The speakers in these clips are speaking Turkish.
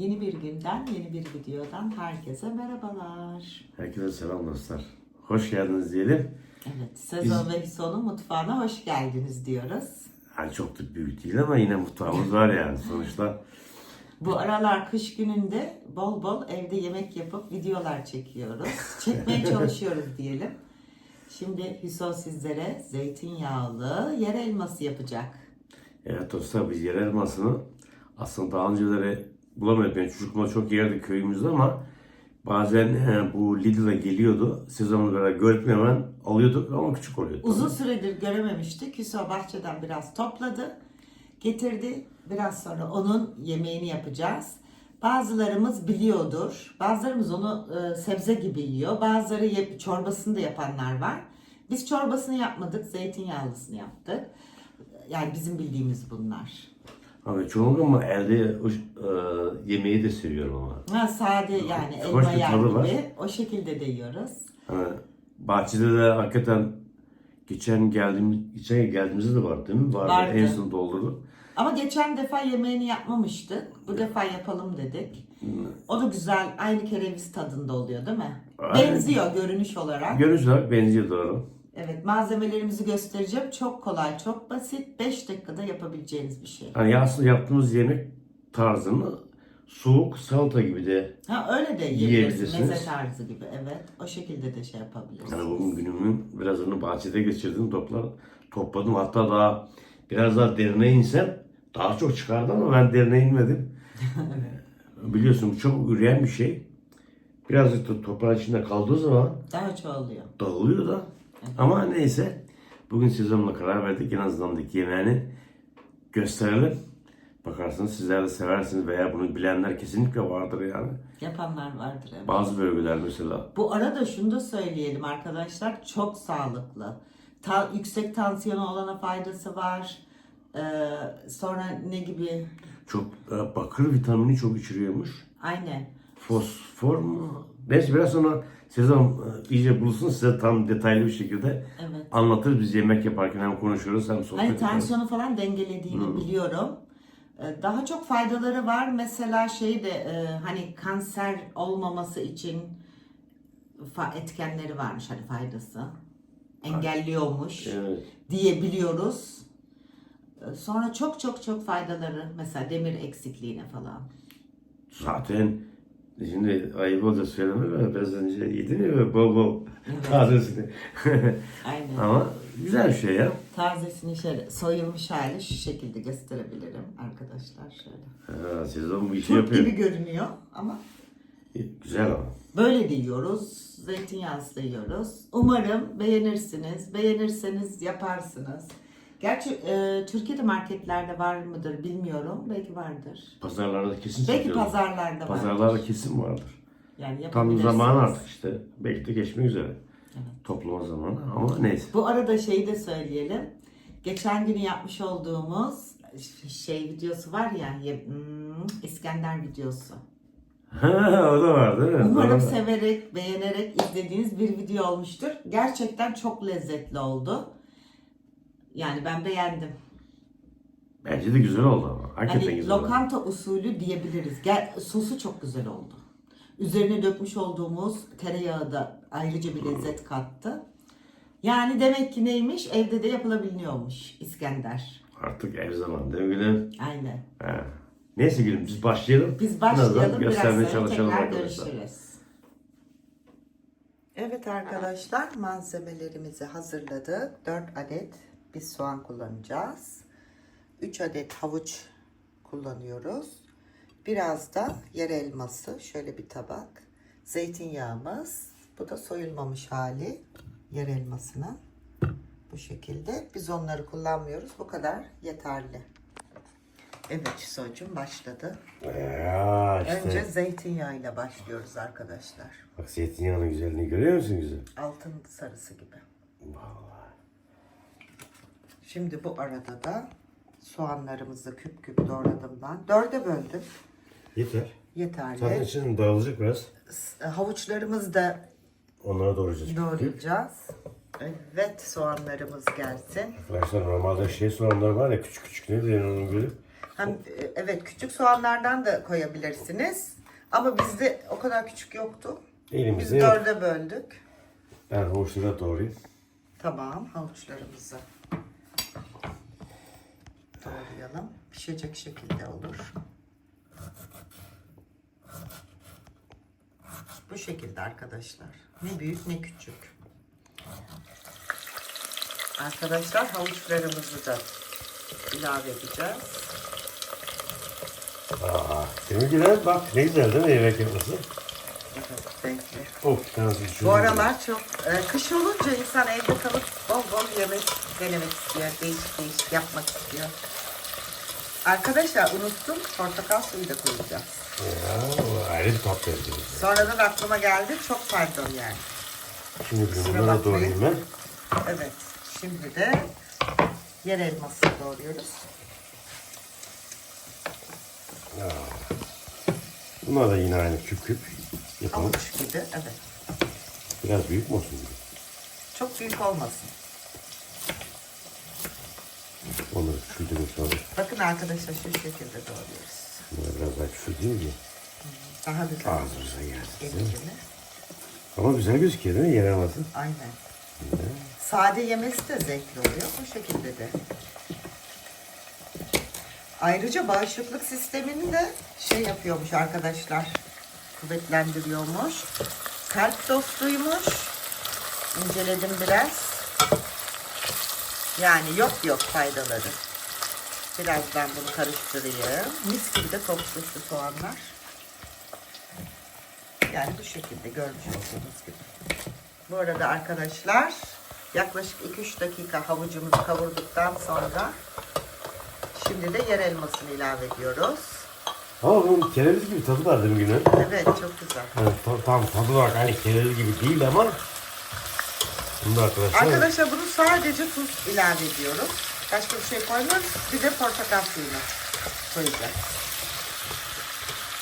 Yeni bir günden, yeni bir videodan herkese merhabalar. Herkese selam dostlar. Hoş geldiniz diyelim. Evet, sezon ve sonu mutfağına hoş geldiniz diyoruz. Yani çok da büyük değil ama yine mutfağımız var yani sonuçta. Bu aralar kış gününde bol bol evde yemek yapıp videolar çekiyoruz. Çekmeye çalışıyoruz diyelim. Şimdi Hüso sizlere zeytinyağlı yer elması yapacak. Evet dostlar biz yer elmasını aslında daha önceleri bulamadık. Ben çocukluğumda çok yerdi köyümüzde ama bazen he, bu Lidl'a geliyordu. Sezonla beraber görüp hemen alıyorduk ama küçük oluyordu. Uzun süredir görememiştik. Hüso bahçeden biraz topladı, getirdi. Biraz sonra onun yemeğini yapacağız. Bazılarımız biliyordur. Bazılarımız onu e, sebze gibi yiyor. Bazıları ye- çorbasını da yapanlar var. Biz çorbasını yapmadık, zeytinyağlısını yaptık. Yani bizim bildiğimiz bunlar. Ama çoğunlukla ama elde o, e, yemeği de seviyorum ama. Ha, sade yani Hoş elma bir yer tadı gibi. var. O şekilde de yiyoruz. Hani bahçede de hakikaten geçen geldiğimiz geçen geldiğimizde de vardı değil mi? Vardı. Vardı. En son doldurduk. Ama geçen defa yemeğini yapmamıştık. Bu defa yapalım dedik. O da güzel, aynı kereviz tadında oluyor değil mi? Aynen. Benziyor görünüş olarak. Görünüş olarak benziyor doğru. Evet, malzemelerimizi göstereceğim. Çok kolay, çok basit. 5 dakikada yapabileceğiniz bir şey. Hani aslında yaptığımız yemek tarzını soğuk salata gibi de Ha öyle de yiyebilirsiniz. Yiyebilirsiniz. Meze tarzı gibi. Evet, o şekilde de şey yapabilirsiniz. yani bugün günümün birazını bahçede geçirdim toplar topladım hatta daha biraz daha derine insem daha çok çıkardı ama ben derine inmedim. Biliyorsun bu çok üreyen bir şey. Birazcık da toprağın içinde kaldığı zaman Daha çoğalıyor. dağılıyor da. Ama neyse bugün sezonla karar verdik en azından da yemeğini gösterelim. Bakarsınız sizler de seversiniz veya bunu bilenler kesinlikle vardır yani. Yapanlar vardır evet. Bazı bölgeler mesela Bu arada şunu da söyleyelim arkadaşlar. Çok sağlıklı. Ta, yüksek tansiyonu olana faydası var. Ee, sonra ne gibi? çok e, bakır vitamini çok içeriyormuş. Aynen. Fosfor mu? Neyse biraz sonra sezon e, iyice bulsun size tam detaylı bir şekilde Evet. anlatırız. Biz yemek yaparken hem konuşuruz hem sohbet Hani tansiyonu falan dengelediğini biliyorum. Ee, Daha çok faydaları var. Mesela şey de e, hani kanser olmaması için fa- etkenleri varmış hani faydası. Engelliyormuş Evet. diye biliyoruz. Ee, Sonra çok çok çok faydaları mesela demir eksikliğine falan. Zaten şimdi ayıp olacak söyleme de biraz önce yedin ya bol bol tazesini. Aynen. Ama güzel bir şey ya. Tazesini şöyle soyulmuş hali şu şekilde gösterebilirim arkadaşlar şöyle. Ha, sezon bu işi Turp yapıyor. gibi görünüyor ama Güzel ama. Böyle de yiyoruz. Zeytinyağlısı da yiyoruz. Umarım beğenirsiniz. Beğenirseniz yaparsınız. Gerçi e, Türkiye'de marketlerde var mıdır bilmiyorum. Belki vardır. Pazarlarda kesin Belki satıyorlar. pazarlarda vardır. Pazarlarda kesin vardır. Yani Tam yapabilirsiniz. zamanı artık işte. Belki de geçmek üzere. Toplama zamanı ama neyse. Bu arada şeyi de söyleyelim. Geçen günü yapmış olduğumuz şey videosu var ya ye- hmm, İskender videosu. Ha, o da var değil mi? Umarım Doğru. severek, beğenerek izlediğiniz bir video olmuştur. Gerçekten çok lezzetli oldu. Yani ben beğendim. Bence de güzel oldu ama. Hakikaten Hani güzel oldu. lokanta usulü diyebiliriz. Gel, sosu çok güzel oldu. Üzerine dökmüş olduğumuz tereyağı da ayrıca bir lezzet kattı. Yani demek ki neymiş? Evde de yapılabiliyormuş İskender. Artık ev zamanı değil mi Gülüm? Aynen. Ha. Neyse Gülüm biz başlayalım. Biz başlayalım. Biraz göstermeye sonra çalışalım tekrar arkadaşlar. görüşürüz. Evet arkadaşlar malzemelerimizi hazırladık. 4 adet bir soğan kullanacağız. 3 adet havuç kullanıyoruz. Biraz da yer elması. Şöyle bir tabak. Zeytinyağımız. Bu da soyulmamış hali yer elmasının. Bu şekilde. Biz onları kullanmıyoruz. Bu kadar yeterli. Evet Hüso'cum başladı. Ya işte. Önce zeytinyağıyla başlıyoruz arkadaşlar. Bak zeytinyağının güzelliğini görüyor musun güzel? Altın sarısı gibi. Vallahi. Şimdi bu arada da soğanlarımızı küp küp doğradım ben. Dörde böldüm. Yeter. Yeterli. Zaten şimdi dağılacak biraz. S- Havuçlarımızı da Onları doğrayacağız. doğrayacağız. Evet soğanlarımız gelsin. Arkadaşlar normalde şey soğanlar var ya küçük küçük ne diyor onun böyle? Hem e, evet küçük soğanlardan da koyabilirsiniz. Ama bizde o kadar küçük yoktu. Biz Elimizde yok. dörde böldük. Ben hoşuna doğrayayım. Tamam havuçlarımızı doğrayalım. Pişecek şekilde olur. Bu şekilde arkadaşlar. Ne büyük ne küçük. Arkadaşlar havuçlarımızı da ilave edeceğiz. Aa, değil mi Gülen? Bak ne güzel değil mi yemek yapması? Renkli. Nasıl Bu aralar çok e, kış olunca insan evde kalıp bol bol yemek denemek istiyor. Değişik değişik yapmak istiyor. Arkadaşlar unuttum portakal suyu da koyacağız. Ya, o ayrı bir tat veriyor. Sonradan aklıma geldi. Çok pardon yani. Şimdi Kusura bunlara doğrayayım ben. Evet. Şimdi de yer elması doğruyoruz. Bunlar da yine aynı küp küp yapalım. Avuç gibi. Evet. Biraz büyük mü olsun? Çok büyük olmasın. Onları küçültelim sonra. Bakın arkadaşlar şu şekilde doğruyoruz. Bunları biraz daha küçülteyim ki Daha güzel. ağzımıza gelsin. Gelir Ama güzel gözüküyor değil mi yer elması? Aynen. Sade yemesi de zevkli oluyor. Bu şekilde de. Ayrıca bağışıklık sistemini de şey yapıyormuş arkadaşlar. Kuvvetlendiriyormuş. Kalp dostuymuş. İnceledim biraz. Yani yok yok faydaları. Birazdan bunu karıştırayım. Mis gibi de koktu şu soğanlar. Yani bu şekilde görmüş olduğunuz gibi. Bu arada arkadaşlar yaklaşık 2-3 dakika havucumuzu kavurduktan sonra şimdi de yer elmasını ilave ediyoruz. Ama bunun kereviz gibi tadı var değil mi Gülen? Evet çok güzel. Evet, tam, tam tadı var. Hani kereviz gibi değil ama Bunda arkadaşlar Arkadaşlar bunu sadece tuz ilave ediyoruz. Başka bir şey koymuyoruz. Bir de portakal suyunu koyacağız.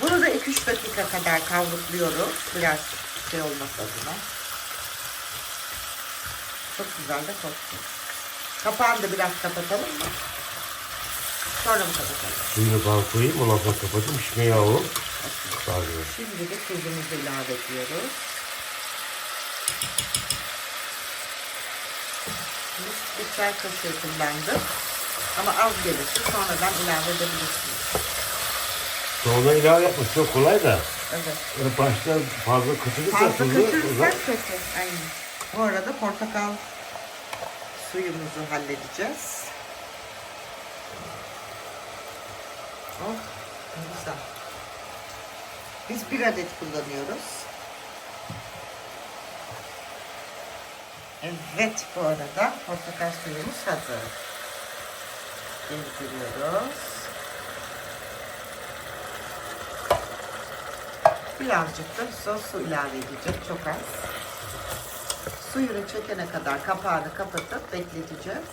Bunu da 2-3 dakika kadar kavrukluyoruz. Biraz şey olması adına. Çok güzel de koktu. Kapağını da biraz kapatalım mı? Sonra mı kapatalım? suyunu falan koyayım. Ondan sonra kapatayım. Alalım. Daha güzel. Şimdi de tuzumuzu ilave ediyoruz. Bir çay kaşığı kullandık. Ama az gelirse sonradan ilave edebilirsiniz. Sonra ilave yapmak çok kolay da. Evet. Başta fazla kaçırırsa Fazla tuzu kaçırırsak zaman kötü. Aynen. Bu arada portakal suyumuzu halledeceğiz. Oh, güzel. Biz bir adet kullanıyoruz. Evet, bu arada portakal suyumuz hazır. Gezdiriyoruz. Birazcık da sos su ilave edeceğim, çok az. Suyunu çekene kadar kapağını kapatıp bekleteceğiz.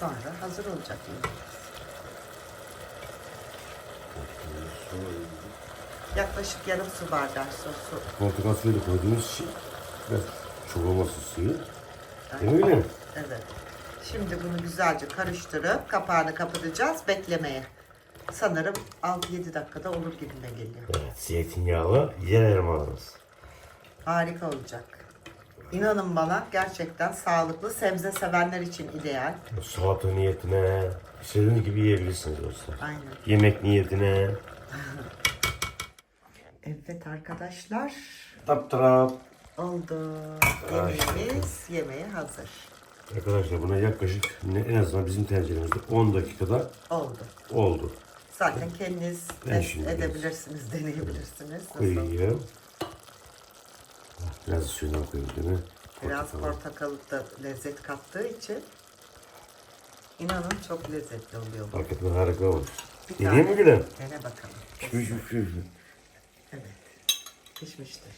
Sonra hazır olacak yemeğimiz. Yaklaşık yarım su bardağı sosu. portakal suyu da koyduğumuz için çok olmasın suyu. Mi öyle? Evet. Şimdi bunu güzelce karıştırıp kapağını kapatacağız beklemeye. Sanırım 6-7 dakikada olur gibime geliyor. Evet, zeytinyağlı yer elmalımız. Harika olacak. İnanın bana gerçekten sağlıklı sebze sevenler için ideal. Salata niyetine, istediğiniz gibi yiyebilirsiniz dostlar. Aynen. Yemek niyetine. Evet arkadaşlar Tap tarap. oldu. Yemeğimiz yemeğe hazır. Arkadaşlar buna yaklaşık ne, en azından bizim tenceremizde 10 dakikada Oldu. oldu. Zaten kendiniz Ben edebilirsiniz, deneyebilirsiniz. Nasıl? Koyuyorum. Biraz suyundan koyayım değil mi? Biraz Portakal. portakal da lezzet kattığı için inanın çok lezzetli oluyor bu. Hakikaten harika olmuş. Bir Deneyeyim mi Gülen? Dene bakalım. Pişmiş pişmiş. Evet. Pişmiştir.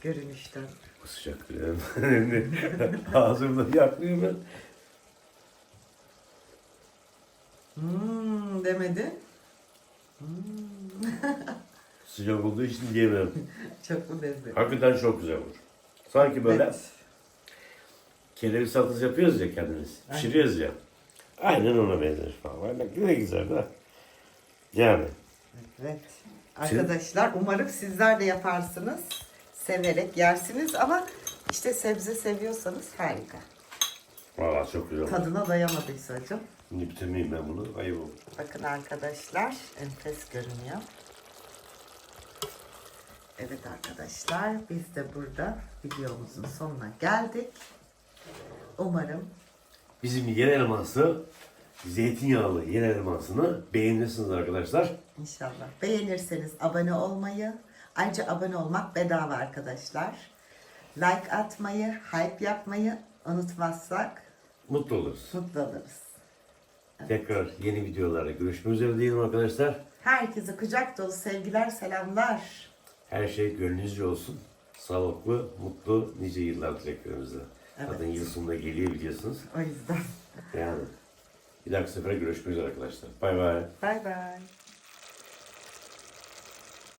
Görünüşten. Sıcak Gülen. Ağzımda yakmıyor ben. Hmm demedi. Sıcak olduğu için diyemem. Çok mu lezzetli? Hakikaten çok güzel olur. Sanki böyle Evet. kereviz salatası yapıyoruz ya kendimiz. Pişiriyoruz ya. Aynen ona benzer falan. Ne güzel de. Yani. Evet. Arkadaşlar umarım sizler de yaparsınız. Severek yersiniz ama işte sebze seviyorsanız harika. Valla çok güzel. Tadına dayamadıysa hocam. Şimdi bitirmeyeyim ben bunu. Ayıp olur. Bakın arkadaşlar enfes görünüyor. Evet arkadaşlar biz de burada videomuzun sonuna geldik. Umarım Bizim yer elması, zeytinyağlı yer elmasını beğenirsiniz arkadaşlar. inşallah beğenirseniz abone olmayı, ayrıca abone olmak bedava arkadaşlar. Like atmayı, hype yapmayı unutmazsak Mutlu oluruz. mutlu oluruz. Tekrar yeni videolarda görüşmek üzere diyelim arkadaşlar. Herkese kucak dolu sevgiler, selamlar. Her şey gönlünüzce olsun. Sağlıklı, mutlu, nice yıllar dileklerimizle. Zaten yıl sonunda geliyor biliyorsunuz. O yüzden Yani. Bir dahaki sefere görüşmek üzere arkadaşlar. Bay bay. bay bay.